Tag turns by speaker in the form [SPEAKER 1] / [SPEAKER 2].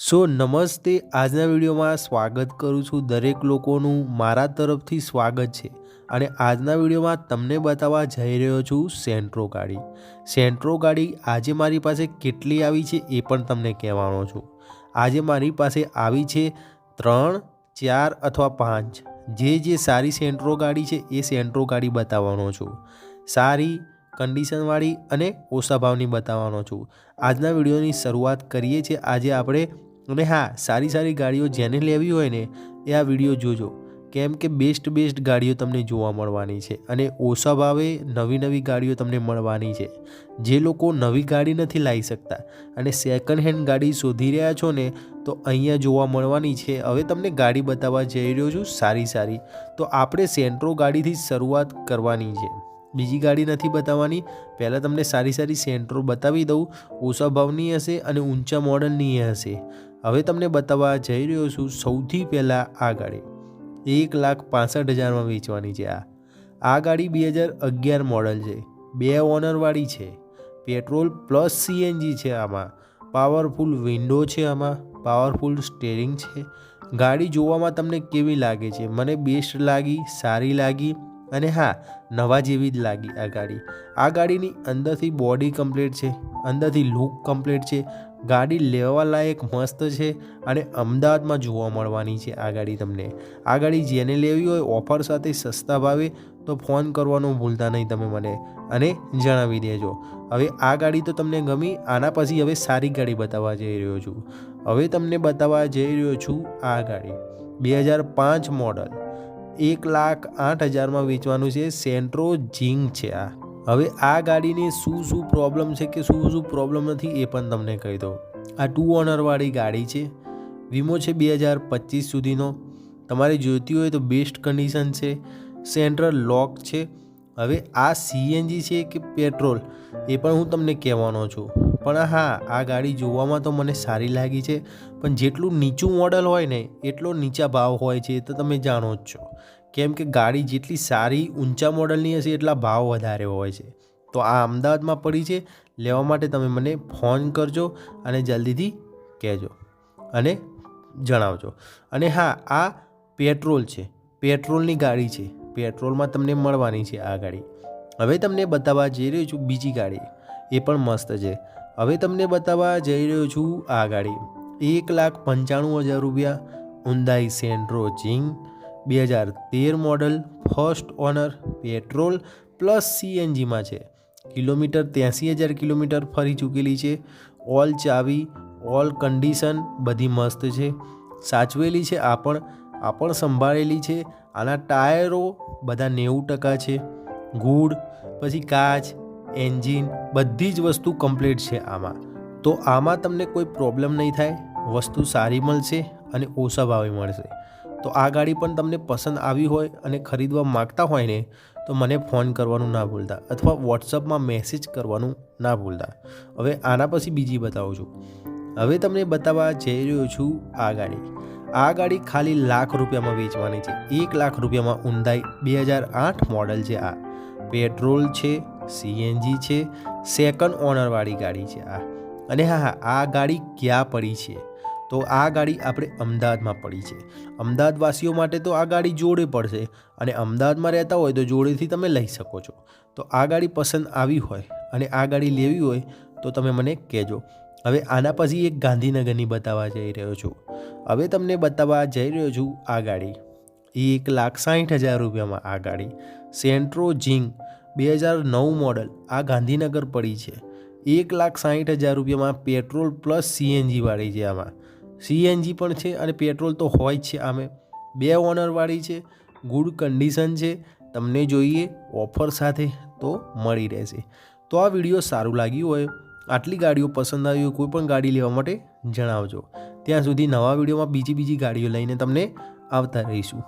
[SPEAKER 1] સો નમસ્તે, આજના વિડીયોમાં સ્વાગત કરું છું દરેક લોકોનું મારા તરફથી સ્વાગત છે. અને આજના વિડીયોમાં તમને બતાવવા જઈ રહ્યો છું સેન્ટ્રો ગાડી. સેન્ટ્રો ગાડી આજે મારી પાસે કેટલી આવી છે એ પણ તમને કહેવાનો છું. આજે મારી પાસે આવી છે ત્રણ, ચાર અથવા પાંચ. જે જે સારી સેન્ટ્રો ગાડી છે એ સેન્ટ્રો ગાડી બતાવવાનો છું. સારી, કન્ડિશનવાળી અને ઓછા ભાવની બતાવવાનો છું. આજના વિડીયોની શરૂઆત કરીએ છીએ. આજે આપણે અને હા, સારી સારી ગાડીઓ જેને લેવી હોય ને, એ આ વીડિયો જોજો. કેમ કે બેસ્ટ બેસ્ટ ગાડીઓ તમને જોવા મળવાની છે અને ઓછા ભાવે નવી નવી ગાડીઓ તમને મળવાની છે. જે લોકો નવી ગાડી નથી લાવી શકતા અને સેકન્ડ હેન્ડ ગાડી શોધી રહ્યા છો ને, તો અહીંયા જોવા મળવાની છે. હવે તમને ગાડી બતાવવા જઈ રહ્યો છું સારી સારી. તો આપણે સેન્ટ્રો ગાડીથી શરૂઆત કરવાની છે. બીજી ગાડી નથી બતાવવાની. પહેલાં તમને સારી સારી સેન્ટ્રો બતાવી દઉં. ઓછા ભાવની હશે અને ઊંચા મોડલની હશે. હવે તમને બતાવવા જઈ રહ્યો છું સૌથી પહેલાં આ ગાડી. એક લાખ પાસઠ હજારમાં વેચવાની છે આ. આ ગાડી બે હજાર અગિયાર મોડલ છે. બે ઓનરવાળી છે. પેટ્રોલ પ્લસ સીએનજી છે આમાં. પાવરફુલ વિન્ડો છે આમાં. પાવરફુલ સ્ટેરિંગ છે. ગાડી જોવામાં તમને કેવી લાગે છે? મને બેસ્ટ લાગી, સારી લાગી અને હા, નવા જેવી જ લાગી આ ગાડી. આ ગાડીની અંદરથી બોડી કમ્પ્લીટ છે. અંદરથી લુક કમ્પ્લીટ છે. ગાડી લેવા લાયક મસ્ત છે અને અમદાવાદમાં જોવા મળવાની છે આ ગાડી તમને. આ ગાડી જેને લેવી હોય ઓફર સાથે સસ્તા ભાવે તો ફોન કરવાનું ભૂલતા નહીં તમે મને. અને જણાવી દેજો. હવે આ ગાડી તો તમને ગમી, આના પછી હવે સારી ગાડી બતાવવા જઈ રહ્યો છું. હવે તમને બતાવવા જઈ રહ્યો છું આ ગાડી. બે હજાર પાંચ મોડલ. એક લાખ આઠ હજારમાં વેચવાનું છે સેન્ટ્રો જીંગ છે આ. હવે આ ગાડીને શું શું પ્રોબ્લેમ છે કે શું શું પ્રોબ્લેમ નથી એ પણ તમને કહી દઉં. આ ટુ ઓનરવાળી ગાડી છે. વીમો છે બે હજાર પચીસ સુધીનો. તમારે જોઈતી હોય તો બેસ્ટ કન્ડિશન છે. સેન્ટ્રલ લોક છે. હવે આ સીએનજી છે કે પેટ્રોલ એ પણ હું તમને કહેવાનો છું. પણ હા, આ ગાડી જોવામાં તો મને સારી લાગી છે. પણ જેટલું નીચું મોડલ હોય ને, એટલો નીચા ભાવ હોય છે તો તમે જાણો જ છો. કેમ કે ગાડી જેટલી સારી, ઊંચા મોડલની હશે એટલા ભાવ વધારે હોય છે. તો આ અમદાવાદમાં પડી છે, લેવા માટે તમે મને ફોન કરજો અને જલ્દીથી કહેજો અને જણાવજો. અને હા, આ પેટ્રોલ છે, પેટ્રોલની ગાડી છે, પેટ્રોલમાં તમને મળવાની છે આ ગાડી. હવે તમને બતાવવા જઈ રહ્યો છું બીજી ગાડી, એ પણ મસ્ત છે. હવે તમને બતાવવા જઈ રહ્યો છું આ ગાડી, એક લાખ પંચાણું હજાર રૂપિયા ઊંદાઈ સેન્ટ્રો જીંગ બે હજાર તેર model first owner petrol plus સીએનજીમાં છે. કિલોમીટર ત્યાંસી હજાર કિલોમીટર ફરી ચૂકેલી છે. ઓલ ચાવી, ઓલ કન્ડિશન બધી મસ્ત છે. સાચવેલી છે આ પણ આ પણ સંભાળેલી છે. આના ટાયરો બધા નેવું ટકા છે. ગુડ પછી કાચ, એન્જિન બધી જ વસ્તુ કમ્પ્લીટ છે આમાં. તો આમાં તમને કોઈ પ્રોબ્લેમ નહીં થાય. વસ્તુ સારી મળશે અને ઓછા ભાવે મળશે. તો આ ગાડી પણ તમને પસંદ આવી હોય અને ખરીદવા માગતા હોય ને, તો મને ફોન કરવાનું ના ભૂલતા અથવા વોટ્સઅપમાં મેસેજ કરવાનું ના ભૂલતા. હવે આના પછી બીજી બતાવું છું. હવે તમને બતાવવા જઈ રહ્યો છું આ ગાડી. આ ગાડી ખાલી લાખ રૂપિયામાં વેચવાની છે. એક લાખ રૂપિયામાં ઊંડાઈ બે હજાર આઠ મોડલ છે આ. પેટ્રોલ છે સીએનજી છે સેકન્ડ ઓનરવાળી ગાડી છે આ. અને હા હા, આ ગાડી ક્યાં પડી છે? તો આ ગાડી આપણે અમદાવાદમાં પડી છે. અમદાવાદવાસીઓ માટે તો આ ગાડી જોડે પડશે અને અમદાવાદમાં રહેતા હોય તો જોડેથી તમે લઈ શકો છો. તો આ ગાડી પસંદ આવી હોય અને આ ગાડી લેવી હોય તો તમે મને કહેજો. હવે આના પછી એક ગાંધીનગરની બતાવવા જઈ રહ્યો છું. હવે તમને બતાવવા જઈ રહ્યો છું આ ગાડી. એક લાખ સાઠ હજાર રૂપિયામાં આ ગાડી. સેન્ટ્રો જિંગ બે હજાર નવ મોડલ આ ગાંધીનગર પડી છે. એક લાખ સાઠ હજાર રૂપિયામાં પેટ્રોલ પ્લસ સીએનજી વાળી છે આમાં. સીએનજી પણ છે અને પેટ્રોલ તો હોય જ છે આમે. બે ઓનરવાળી છે, ગુડ કન્ડિશન છે, તમને જોઈએ ઓફર સાથે તો મળી રહેશે. તો આ વીડિયો સારું લાગ્યું હોય, આટલી ગાડીઓ પસંદ આવી હોય કોઈ પણ ગાડી લેવા માટે જણાવજો. ત્યાં સુધી નવા વિડીયોમાં બીજી બીજી ગાડીઓ લઈને તમને આવતા રહીશું.